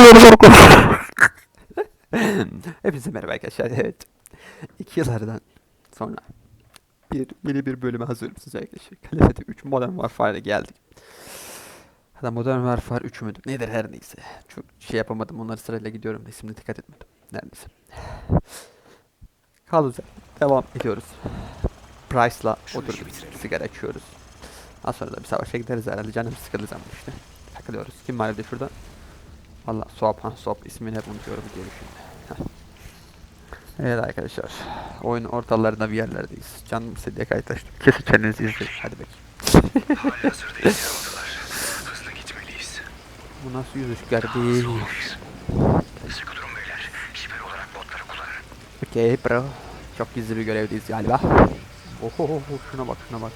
Hepinize merhaba arkadaşlar. Evet. İki yıllardan sonra bir yeni bir bölüme hazırım size arkadaşlar. Kalifete 3 Modern Warfare'a geldik. Hatta Modern Warfare 3 müdür? Nedir her neyse. Çok şey yapamadım. Onları sırayla gidiyorum. İsimine dikkat etmedim. Neredeyse. Yerden Devam ediyoruz. Price'la oturduk. Sigara içiyoruz. Az sonra da bir savaşa gideriz herhalde. Canım sıkıldı zaman işte. Takılıyoruz. Kim var evde şurada? Valla Swap Han Swap ismini hep unutuyorum diye şimdi. evet arkadaşlar. Oyun ortalarında bir yerlerdeyiz. Canım istediğe kayıtlaştım. Kesin kendinizi izleyin. Hadi bakayım. Aldılar. Hızlı gitmeliyiz. Bu nasıl yüzüş kardeş? Olmalıyız. Sıkı durun beyler. Siper olarak botları kullanın. Okey bro. Çok gizli bir görevdeyiz galiba. Oho şuna bak şuna bak.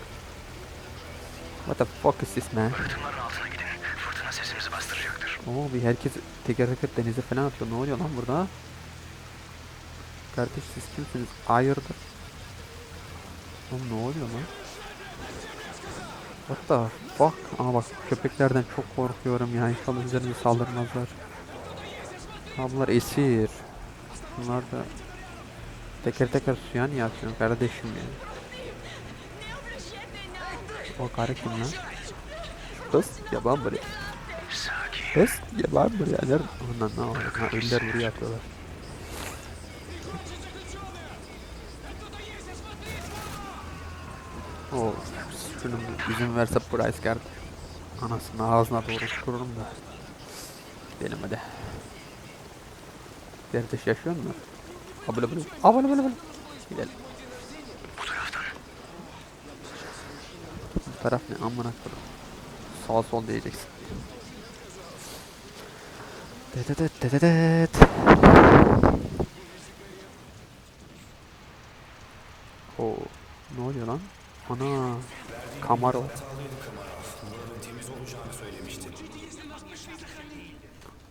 What the fuck is this man? Oo bir herkes teker teker denize falan atıyor. Ne oluyor lan burada? Kardeş siz kimsiniz? Hayırdır? Oğlum ne oluyor lan? The fuck? Ama bak köpeklerden çok korkuyorum ya. İnşallah üzerimize saldırmazlar. Ha bunlar esir. Bunlar da teker teker suya niye atıyorsun kardeşim ya? O karı kim lan? Kız yaban buraya. Sakin. Kız yaban buraya. Nerede? Ondan ne var? Ha, ölüler buraya atıyorlar. O şunun bir izin verse Price geldi. Anasını ağzına doğru kururum da. Gidelim hadi. Derdeş yaşıyor mu? Abla abla abla abla abla. Gidelim. Bu taraf ne amına koyayım. Sağ sol diyeceksin. Dededet dededet. Oo, ne oluyor lan? Ana, Camaro.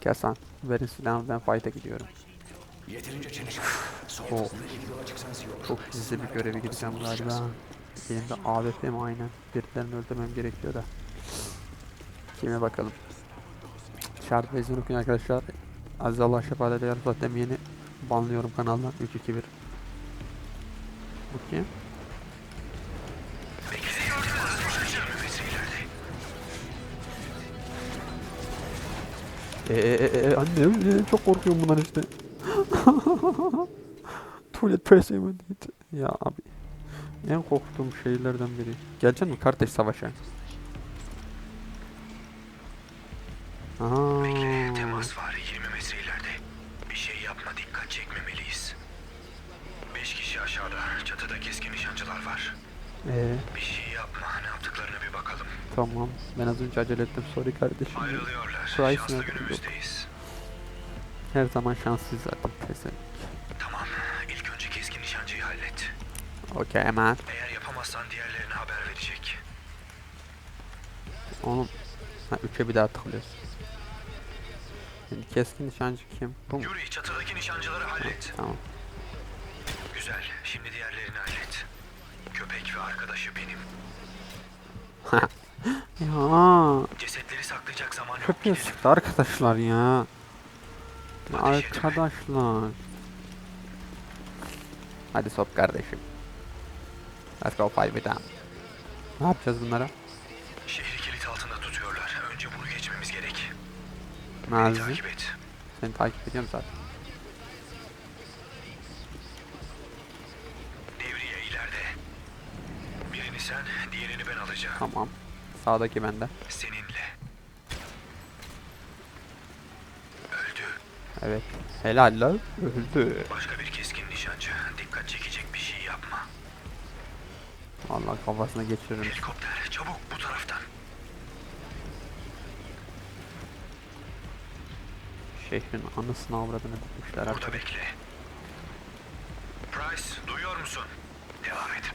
Gel sen, verin silahımı ben fight'a gidiyorum. Yeterince çelik. Oo, çok gizli bir göreve gideceğim galiba. Elimde AWP'm aynen. Birilerini öldürmem gerekiyor da. Kime bakalım. Şart okuyun arkadaşlar. Aziz Allah şefaat eder. Zaten yeni banlıyorum kanaldan. 3 2 1. Bu kim? Eee e, anne e, çok korkuyorum bundan işte. Tuvalet presi Ya abi. En korktuğum şeylerden biri. Gelecek mi kardeş savaşa? Aa, Temas var 20 metre ileride. Bir şey yapma dikkat çekmemeliyiz. 5 kişi aşağıda. Çatıda keskin nişancılar var. ee, Bir şey yapma. Ne yaptıklarına bir bakalım. tamam. Ben az önce acele ettim. Sorry kardeşim. Ayrılıyorlar. Price Şanslı nerede? Günümüzdeyiz. Her zaman şanssız zaten. Kesin. Tamam. İlk önce keskin nişancıyı hallet. Okey hemen. Eğer yapamazsan diğerlerine haber verecek. Oğlum. Ha 3'e bir daha tıklıyoruz. Şimdi keskin nişancı kim? Bu mu? Yuri çatıdaki nişancıları hallet. Tamam. Güzel. Şimdi diğerlerini hallet. Köpek ve arkadaşı benim. Ya Cesetleri saklayacak zaman yok. köpeğe Gidelim. arkadaşlar ya. Ateş. Arkadaşlar. Hadi sop kardeşim. Let's go fight with them. Ne yapacağız bunlara? Şehri kilit altında tutuyorlar. Önce bunu geçmemiz gerek. Beni Nazi. takip et. Seni takip ediyorum zaten. Sen, diğerini ben alacağım. Tamam. Sağdaki bende. Seninle. Öldü. Evet. Helal lan. Öldü. Başka bir keskin nişancı. Dikkat çekecek bir şey yapma. Vallahi kafasına geçiririm. Helikopter çabuk bu taraftan. Şehrin anısını avradını tutmuşlar Burada artık. bekle. Price duyuyor musun? Devam et.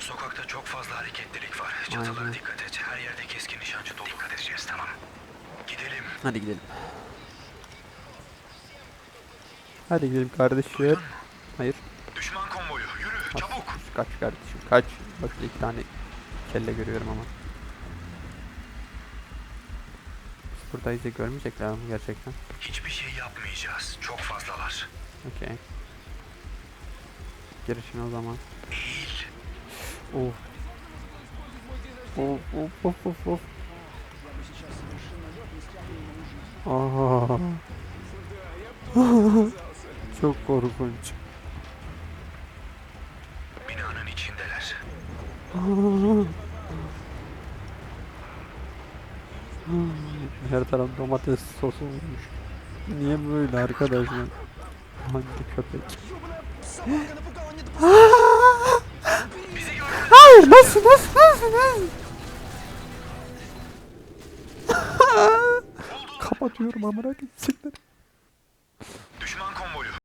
Sokakta çok fazla hareketlilik var. Çatılara Aynen. dikkat et. Her yerde keskin nişancı dolu. Dikkat edeceğiz tamam. Gidelim. Hadi gidelim. Hadi gidelim kardeşim. Duydun? Hayır. Düşman konvoyu. Yürü çabuk. Kaç kardeşim kaç. Bak iki tane kelle görüyorum ama. Burada izi görmeyecekler mi gerçekten? Hiçbir şey yapmayacağız. Çok fazlalar. Okey. Girişin o zaman. Eğil. Of. Of of of of of. Aha. Çok korkunç. Binanın içindeler. Her taraf domates sosu olmuş. Niye böyle arkadaşlar? Hangi köpek? Hayır nasıl nasıl nasıl nasıl? Kapatıyorum amına gidecekler.